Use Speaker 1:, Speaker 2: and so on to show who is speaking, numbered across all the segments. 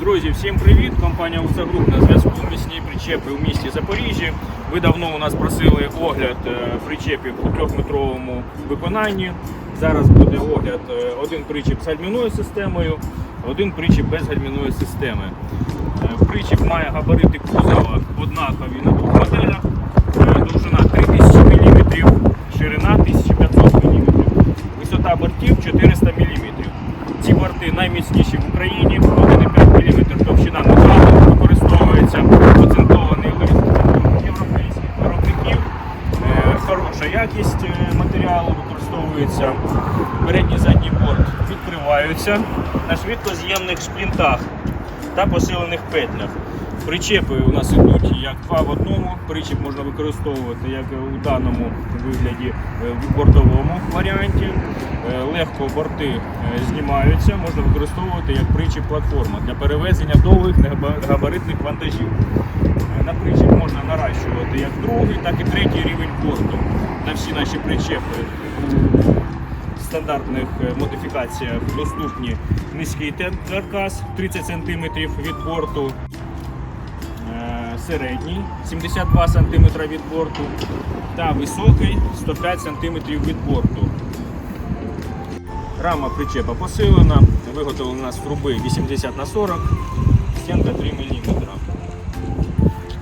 Speaker 1: Друзі, всім привіт! Компанія «Усагруп» на зв'язку. Місні причепи у місті Запоріжжі. Ви давно у нас просили огляд е, причепів у трьохметровому виконанні. Зараз буде огляд е, один причіп з гальмівною системою, один причіп без гальмівної системи. Е, Причіп має габарити кузова однакові на двох моделях. Довжина 3000 мм, ширина 1500 мм, висота бортів 400 мм. Ці борти найміцніші в Україні, 1,5 мм товщина металу, використовується оцинкований лист європейських виробників, Е, хороша якість е, матеріалу використовується. Передній задній борт відкриваються на швидкоз'ємних шплінтах та посилених петлях. Причепи у нас йдуть як два в одному. Причеп можна використовувати як у даному вигляді е, в бортовому варіанті. Е, Легко борти е, знімаються, можна використовувати як причіп платформа для перевезення довгих негабаритних вантажів. На причіп можна наращувати як другий, так і третій рівень борту. На всі наші причепи стандартних модифікаціях доступні низький каркас 30 см від борту, середній 72 см від борту та високий 105 см від борту. Рама причепа посилена, виготовлена нас труби 80 на 40, стінка 3 мм.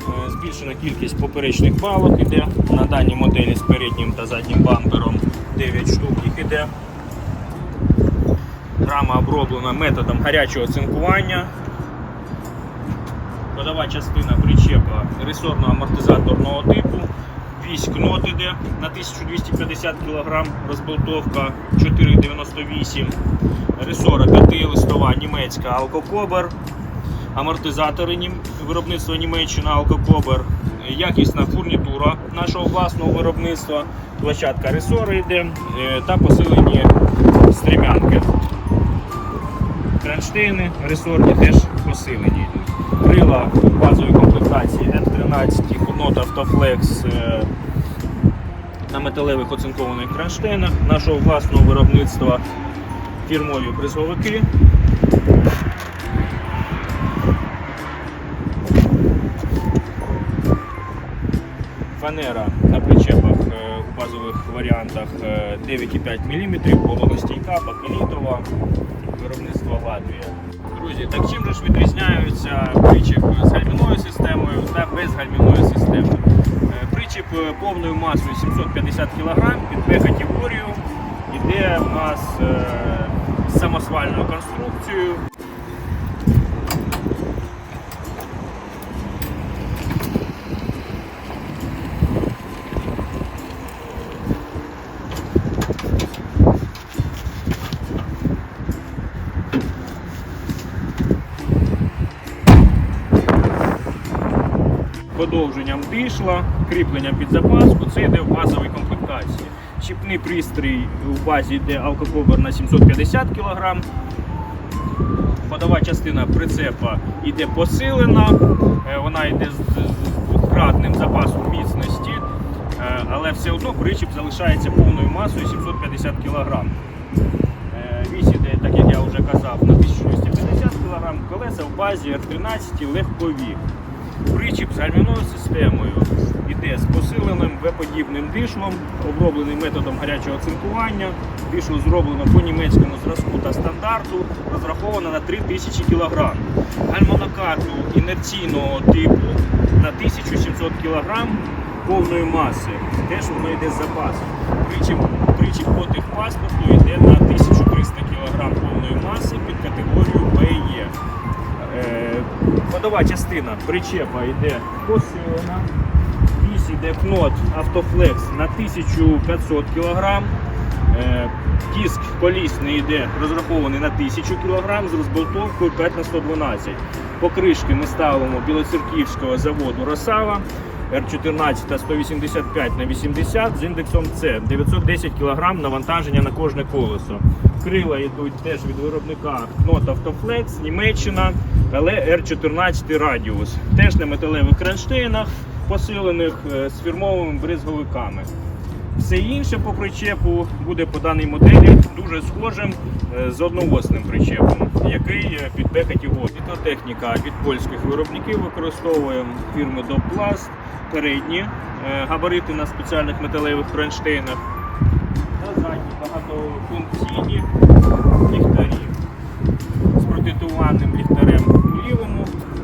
Speaker 1: Е, Збільшена кількість поперечних балок іде на даній моделі з переднім та заднім бампером 9 штук їх іде. Рама оброблена методом гарячого цинкування. Ходова частина причепа ресорно-амортизаторного типу. Вісь кнот іде на 1250 кг, розболтовка 4,98 Ресора 5-листова німецька Алкокобер. Амортизатори виробництва Німеччина Алкокобер. Якісна фурнітура нашого власного виробництва. Площадка ресори йде е, та посилені стрімянки. Кронштейни ресорні теж посилені йдуть. Крила базової комплектації N13 Кунот Автофлекс е, на металевих оцинкованих кронштейнах нашого власного виробництва фірмові бризовики. Фанера на причепах е, у базових варіантах е, 9,5 мм, вологостійка, бакелітова, виробництва Латвія. Друзі, так чим же ж відрізняються причіп з гальмівною системою та без гальмівної системи? Е, Причіп е, повною масою 750 кг під Б-категорію іде у нас е, самосвальною конструкцією. Подовженням дишла, кріпленням під запаску, це йде в базовій комплектації. Щіпний пристрій у базі йде алкокобер на 750 кг. Ходова частина прицепа йде посилена, е, вона йде з двократним запасом міцності, е, але все одно причіп залишається повною масою 750 кг. Вісь іде, так як я вже казав, на 1250 кг, колеса в базі R13 легкові. Причіп з гальмівною системою іде з посиленим В-подібним дишлом, оброблений методом гарячого цинкування. Дишло зроблено по німецькому зразку та стандарту, розраховано на 3000 кг. Гальмонокату інерційного типу на 1700 кг повної маси. Теж воно йде з запасом. Причіп, причіп по техпаспорту йде на 1300 кг повної маси під категорію БЕ. Е, Ходова частина причепа йде посилена. Вісь йде кнот Автофлекс на 1500 кг. Е, Диск колісний йде розрахований на 1000 кг з розболтовкою 5 на 112 Покришки ми ставимо білоцерківського заводу Росава R14 185 на 80 з індексом С 910 кг навантаження на кожне колесо. Крила йдуть теж від виробника Knot Автофлекс, Німеччина, але R14 Radius. Теж на металевих кронштейнах, посилених е, з фірмовими бризговиками. Все інше по причепу буде по даній моделі дуже схожим е, з одновосним причепом. який е, під Б-категорію. Вітротехніка від польських виробників використовуємо фірми Допласт, передні габарити на спеціальних металевих кронштейнах та задні багатофункційні ліхтарі з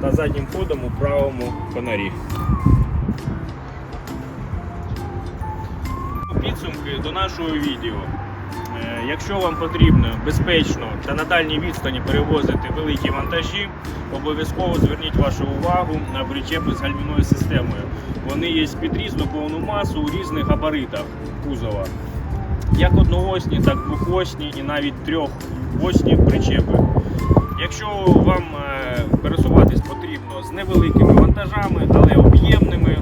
Speaker 1: та заднім ходом у правому фонарі. Підсумки до нашого відео. Е, Якщо вам потрібно безпечно та на дальній відстані перевозити великі вантажі, обов'язково зверніть вашу увагу на причепи з гальмівною системою. Вони є під різну повну масу у різних габаритах кузова. Як одноосні, так двохосні і навіть трьохосні причепи. Якщо вам невеликими вантажами, але об'ємними,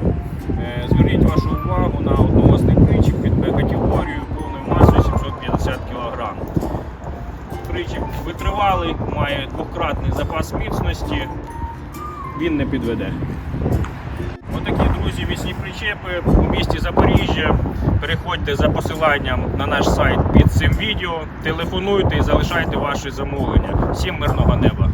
Speaker 1: е, зверніть вашу увагу на одноосний причіп під Б-категорію повною масою 750 кг. Причіп витривалий, має двократний запас міцності, він не підведе. Отакі, друзі, вісні причепи у місті Запоріжжя. Переходьте за посиланням на наш сайт під цим відео, телефонуйте і залишайте ваші замовлення. Всім мирного неба!